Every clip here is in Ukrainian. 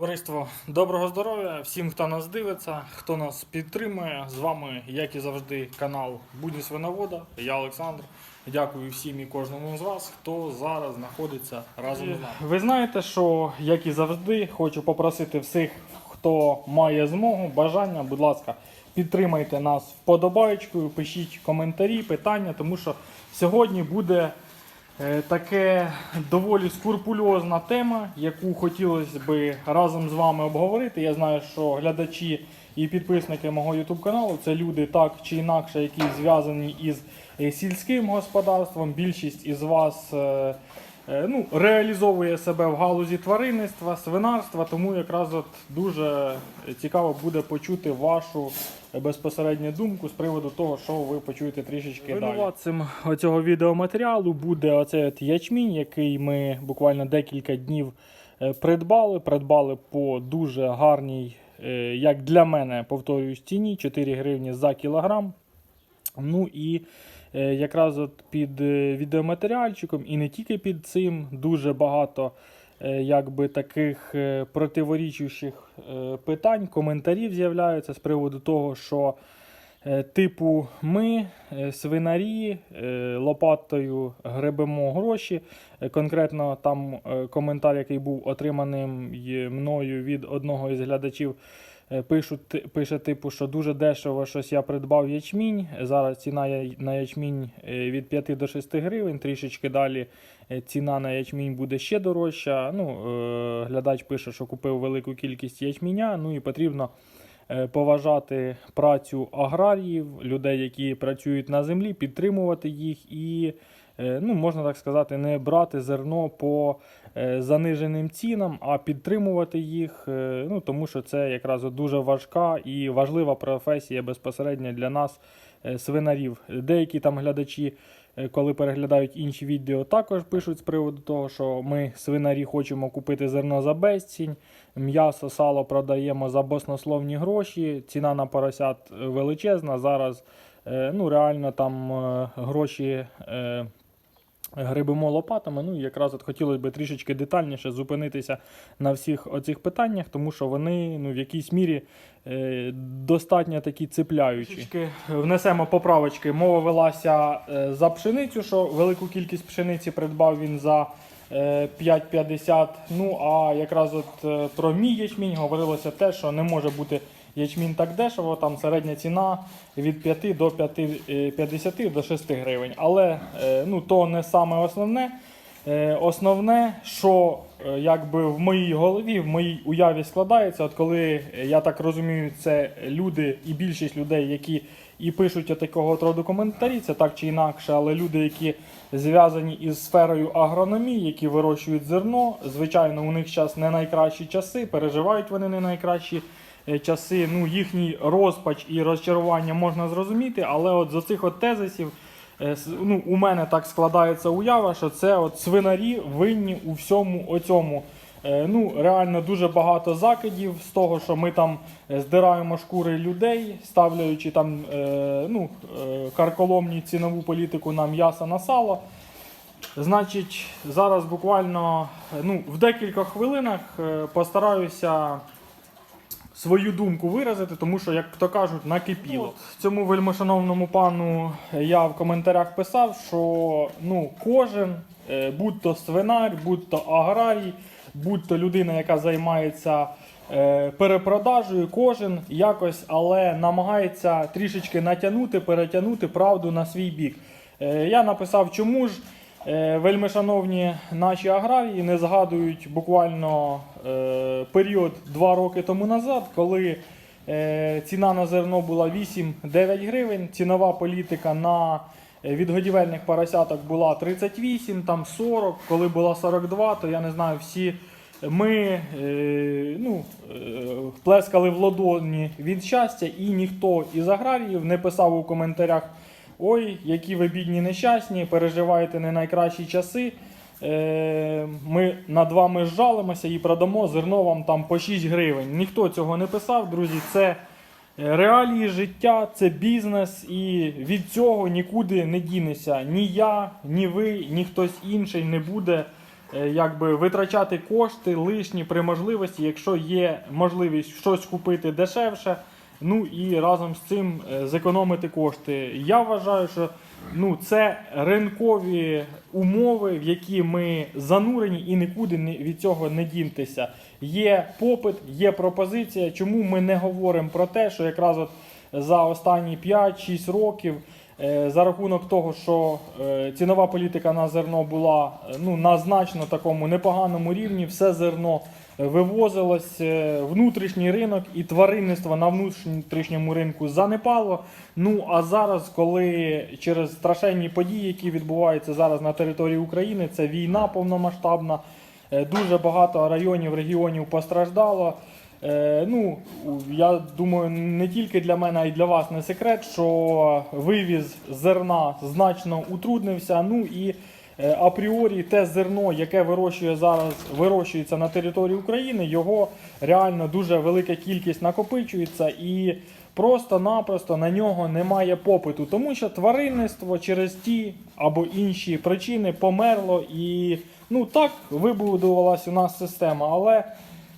Товариство, доброго здоров'я всім, хто нас дивиться, хто нас підтримує. З вами, як і завжди, канал Будні Свиновода. Я Олександр. Дякую всім і кожному з вас, хто зараз знаходиться разом з нами. Ви знаєте, що як і завжди, хочу попросити всіх, хто має змогу, бажання, будь ласка, підтримайте нас вподобаєчкою, пишіть коментарі, питання, тому що сьогодні буде. Е, Таке доволі скурпульозна тема, яку хотілося би разом з вами обговорити. Я знаю, що глядачі і підписники мого YouTube каналу це люди так чи інакше, які зв'язані із е, сільським господарством. Більшість із вас е, ну, реалізовує себе в галузі тваринництва, свинарства, тому якраз от дуже цікаво буде почути вашу безпосередню думку з приводу того, що ви почуєте трішечки далі. Винуватцем оцього відеоматеріалу буде оцей от ячмінь, який ми буквально декілька днів е, придбали. Придбали по дуже гарній, е, як для мене, повторююсь, ціні 4 гривні за кілограм. Ну і е, якраз от під е, відеоматеріальчиком, і не тільки під цим, дуже багато е, якби таких е, противорічучих е, питань, коментарів з'являються з приводу того, що е, типу ми, е, свинарі, е, лопатою гребемо гроші. Е, Конкретно там е, коментар, який був отриманим мною від одного із глядачів. Е, Пишуть, пише, типу, що дуже дешево щось я придбав ячмінь. Зараз ціна на ячмінь е, від 5 до 6 гривень. Трішечки далі е, ціна на ячмінь буде ще дорожча. Ну, глядач пише, що купив велику кількість ячміня. Ну і потрібно поважати працю аграріїв, людей, які працюють на землі, підтримувати їх і, ну, можна так сказати, не брати зерно по е, заниженим цінам, а підтримувати їх, е, ну, тому що це якраз дуже важка і важлива професія безпосередньо для нас, е, свинарів. Деякі там глядачі, е, коли переглядають інші відео, також пишуть з приводу того, що ми свинарі хочемо купити зерно за безцінь, м'ясо, сало продаємо за баснословні гроші, ціна на поросят е, величезна. Зараз е, ну, реально там е, гроші. Грибимо лопатами. Ну і якраз от хотілося б трішечки детальніше зупинитися на всіх оцих питаннях, тому що вони ну, в якійсь мірі е, достатньо такі цепляючі. Трішечки внесемо поправочки. Мова велася е, за пшеницю, що велику кількість пшениці придбав він за е, 5,50. Ну а якраз от е, про мій ячмінь говорилося те, що не може бути ячмінь так дешево, там середня ціна від 5 до 5, е, 50 до 6 гривень. Але е, ну, то не саме основне. Е, Основне, що е, якби в моїй голові, в моїй уяві складається, от коли е, я так розумію, це люди і більшість людей, які і пишуть такого роду коментарі, це так чи інакше, але люди, які зв'язані із сферою агрономії, які вирощують зерно, звичайно, у них зараз не найкращі часи, переживають вони не найкращі е, часи. Ну, їхній розпач і розчарування можна зрозуміти, але от з цих от тезисів. Е, ну, у мене так складається уява, що це от свинарі винні у всьому оцьому. Е, Ну, реально дуже багато закидів з того, що ми там е, здираємо шкури людей, ставляючи там е, ну, е, карколомні цінову політику на м'ясо на сало. Значить, зараз буквально е, ну, в декілька хвилинах е, постараюся свою думку виразити, тому що, як то кажуть, накипіло. Цьому вельмишановному пану я в коментарях писав, що ну, кожен, е, будь то свинар, будь то аграрій, будь то людина, яка займається е, перепродажею, кожен якось, але намагається трішечки натягнути, перетягнути правду на свій бік. Е, Я написав, чому ж. Е, Вельмишановні наші аграрії не згадують буквально е, період 2 роки тому назад, коли е, ціна на зерно була 8-9 гривень, цінова політика на відгодівельних поросяток була 38, там 40, коли була 42, то я не знаю, всі ми ну, плескали в ладоні від щастя, і ніхто із аграріїв не писав у коментарях. Ой, які ви бідні нещасні, переживаєте не найкращі часи. Е, ми над вами жалимося і продамо зерно вам там по 6 гривень. Ніхто цього не писав, друзі. Це е, реалії життя, це бізнес, і від цього нікуди не дінеся. Ні я, ні ви, ні хтось інший не буде е, якби витрачати кошти лишні при можливості, якщо є можливість щось купити дешевше. Ну і разом з цим е, зекономити кошти. Я вважаю, що ну, це ринкові умови, в які ми занурені і нікуди від цього не діньтеся. Є попит, є пропозиція. Чому ми не говоримо про те, що якраз от за останні 5-6 років. е, За рахунок того, що е, цінова політика на зерно була ну, на значно такому непоганому рівні, все зерно вивозилось, е, внутрішній ринок і тваринництво на внутрішньому ринку занепало. Ну а зараз, коли через страшенні події, які відбуваються зараз на території України, це війна повномасштабна, е, дуже багато районів, регіонів постраждало. Е, ну, я думаю, не тільки для мене, а й для вас не секрет, що вивіз зерна значно утруднився. Ну і апріорі те зерно, яке вирощує зараз, вирощується на території України, його реально дуже велика кількість накопичується і просто-напросто на нього немає попиту, тому що тваринництво через ті або інші причини померло і ну так вибудувалась у нас система. Але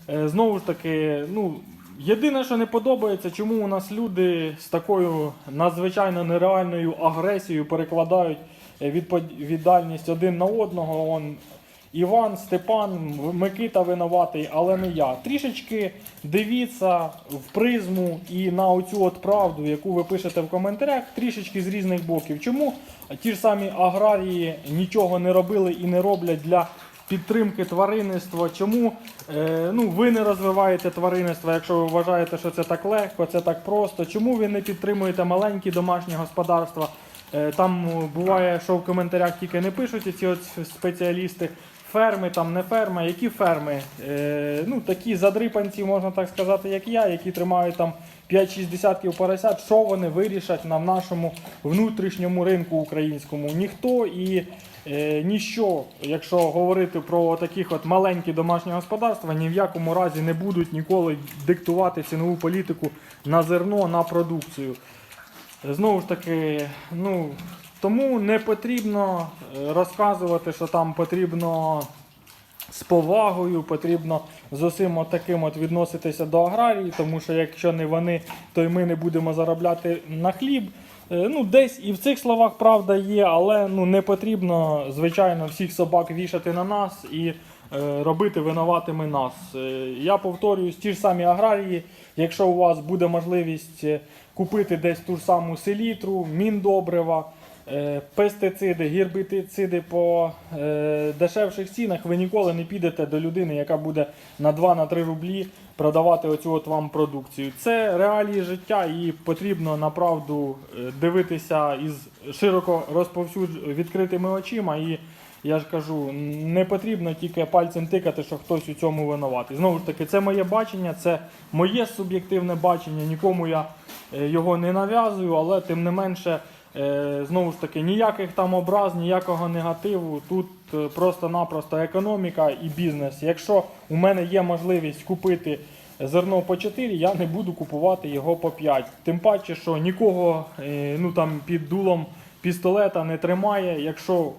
Е, Знову ж таки, ну, єдине, що не подобається, чому у нас люди з такою надзвичайно нереальною агресією перекладають е, відпо- віддальність один на одного. Он, Іван, Степан, Микита винуватий, але не я. Трішечки дивіться в призму і на оцю от правду, яку ви пишете в коментарях, трішечки з різних боків. Чому ті ж самі аграрії нічого не робили і не роблять для підтримки тваринництва. Чому е, ну, ви не розвиваєте тваринництво, якщо ви вважаєте, що це так легко, це так просто? Чому ви не підтримуєте маленькі домашні господарства? Е, там е, буває, що в коментарях тільки не пишуть ці от спеціалісти. Ферми, там не ферми, які ферми? Е, ну, такі задрипанці, можна так сказати, як я, які тримають там 5-6 десятків поросят, що вони вирішать на нашому внутрішньому ринку українському? Ніхто і е, ніщо, якщо говорити про таких от маленькі домашні господарства, ні в якому разі не будуть ніколи диктувати цінову політику на зерно, на продукцію. Знову ж таки, ну тому не потрібно е, розказувати, що там потрібно з повагою, потрібно з усім от таким от відноситися до аграрії, тому що якщо не вони, то й ми не будемо заробляти на хліб. Е, Ну, десь і в цих словах правда є, але ну не потрібно, звичайно, всіх собак вішати на нас і е, робити винуватими нас. Е, я повторююсь, ті ж самі аграрії, якщо у вас буде можливість купити десь ту ж саму селітру, міндобрива, е, пестициди, гербіциди по е, дешевших цінах, ви ніколи не підете до людини, яка буде на 2-3 рублі продавати оцю от вам продукцію. Це реалії життя і потрібно направду е, дивитися із широко розповсюдж відкритими очима. І я ж кажу, не потрібно тільки пальцем тикати, що хтось у цьому винуватий. Знову ж таки, це моє бачення, це моє суб'єктивне бачення. Нікому я е, його не нав'язую, але тим не менше. Е, Знову ж таки, ніяких там образ, ніякого негативу. Тут е, просто-напросто економіка і бізнес. Якщо у мене є можливість купити зерно по 4, я не буду купувати його по 5. Тим паче, що нікого ну, там, під дулом пістолета не тримає. Якщо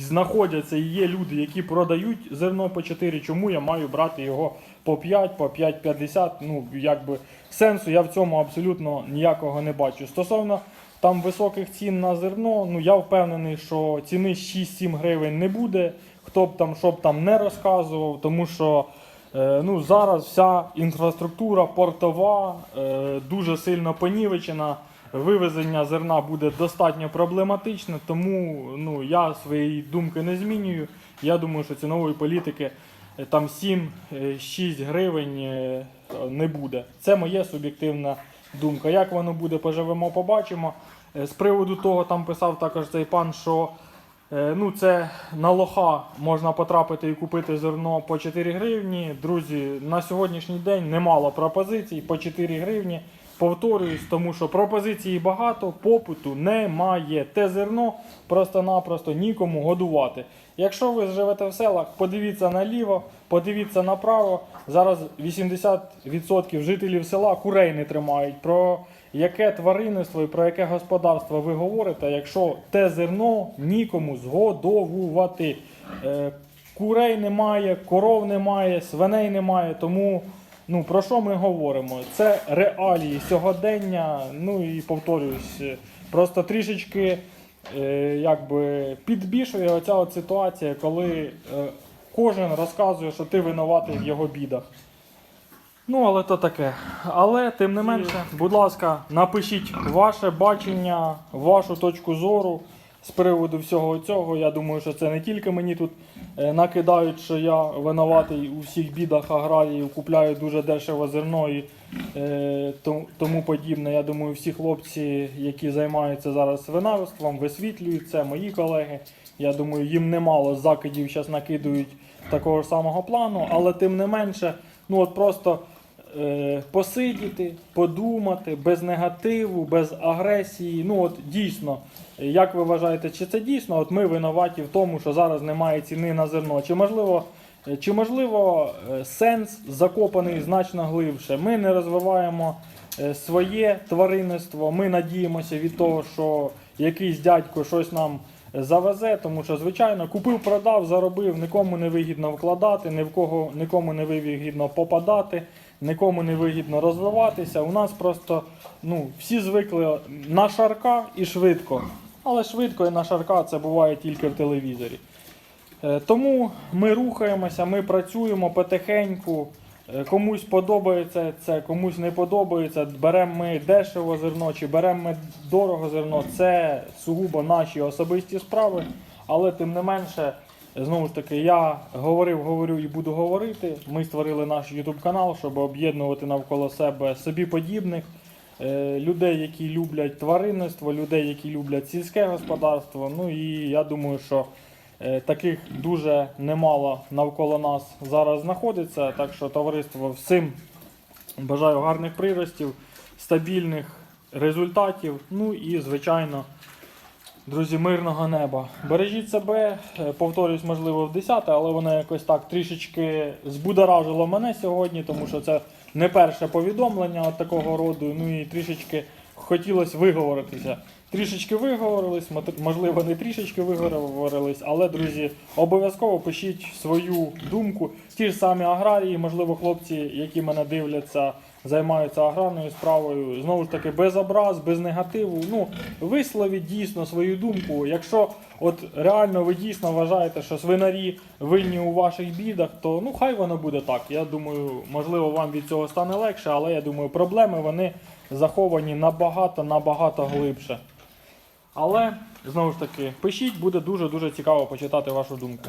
знаходяться і є люди, які продають зерно по 4, чому я маю брати його по 5, по 5,50? Ну, якби сенсу я в цьому абсолютно ніякого не бачу. Стосовно там високих цін на зерно, ну я впевнений, що ціни 6-7 гривень не буде. Хто б там що там не розказував, тому що е, ну, зараз вся інфраструктура портова е, дуже сильно понівечена. Вивезення зерна буде достатньо проблематичне, тому ну, я свої думки не змінюю. Я думаю, що цінової політики е, там 7-6 гривень е, не буде. Це моя суб'єктивна думка. Як воно буде, поживемо, побачимо. Е, З приводу того, там писав також цей пан, що е, ну, це на лоха можна потрапити і купити зерно по 4 гривні. Друзі, на сьогоднішній день немало пропозицій по 4 гривні. Повторююсь, тому що пропозицій багато, попиту немає. Те зерно просто-напросто нікому годувати. Якщо ви живете в селах, подивіться наліво, подивіться направо. Зараз 80% жителів села курей не тримають. Про яке тваринництво і про яке господарство ви говорите, якщо те зерно нікому згодовувати? Е, курей немає, коров немає, свиней немає. Тому ну, про що ми говоримо? Це реалії сьогодення. Ну і повторюсь, просто трішечки е, якби підбільшує оця от ситуація, коли е, кожен розказує, що ти винуватий в його бідах. Ну, але то таке. Але тим не менше, будь ласка, напишіть ваше бачення, вашу точку зору з приводу всього цього. Я думаю, що це не тільки мені тут накидають, що я винуватий у всіх бідах аграріїв, купляю дуже дешево зерно і е, тому подібне. Я думаю, всі хлопці, які займаються зараз винарством, висвітлюють це, мої колеги. Я думаю, їм немало закидів зараз накидують такого ж самого плану, але тим не менше, ну от просто е, посидіти, подумати без негативу, без агресії. Ну от дійсно, як ви вважаєте, чи це дійсно? От ми винуваті в тому, що зараз немає ціни на зерно? Чи можливо, е, чи можливо е, сенс закопаний значно глибше? Ми не розвиваємо своє тваринництво. Ми надіємося від того, що якийсь дядько щось нам завезе, тому що, звичайно, купив, продав, заробив, нікому не вигідно вкладати, ні в кого, нікому не вигідно попадати, нікому не вигідно розвиватися. У нас просто ну, всі звикли на шарка і швидко. Але швидко і на шарка це буває тільки в телевізорі. Е, Тому ми рухаємося, ми працюємо потихеньку. Е, Комусь подобається це, комусь не подобається. Беремо ми дешево зерно чи беремо ми дорого зерно. Це сугубо наші особисті справи. Але тим не менше, знову ж таки, я говорив, говорю і буду говорити. Ми створили наш YouTube канал, щоб об'єднувати навколо себе собі подібних. е, Людей, які люблять тваринництво, людей, які люблять сільське господарство. Ну і я думаю, що Е, Таких дуже немало навколо нас зараз знаходиться. Так що товариство всім бажаю гарних приростів, стабільних результатів. Ну і, звичайно, друзі, мирного неба. Бережіть себе, Е, повторюсь, можливо, в 10, але воно якось так трішечки збудоражило мене сьогодні, тому що це не перше повідомлення от такого роду. Ну і трішечки хотілося виговоритися. Трішечки виговорились, можливо, не трішечки виговорились, але, друзі, обов'язково пишіть свою думку. Ті ж самі аграрії, можливо, хлопці, які мене дивляться, займаються аграрною справою. Знову ж таки, без образ, без негативу. Ну, висловіть дійсно свою думку. Якщо от реально ви дійсно вважаєте, що свинарі винні у ваших бідах, то ну хай воно буде так. Я думаю, можливо, вам від цього стане легше, але я думаю, проблеми вони заховані набагато набагато глибше. Але знову ж таки, пишіть, буде дуже дуже цікаво почитати вашу думку.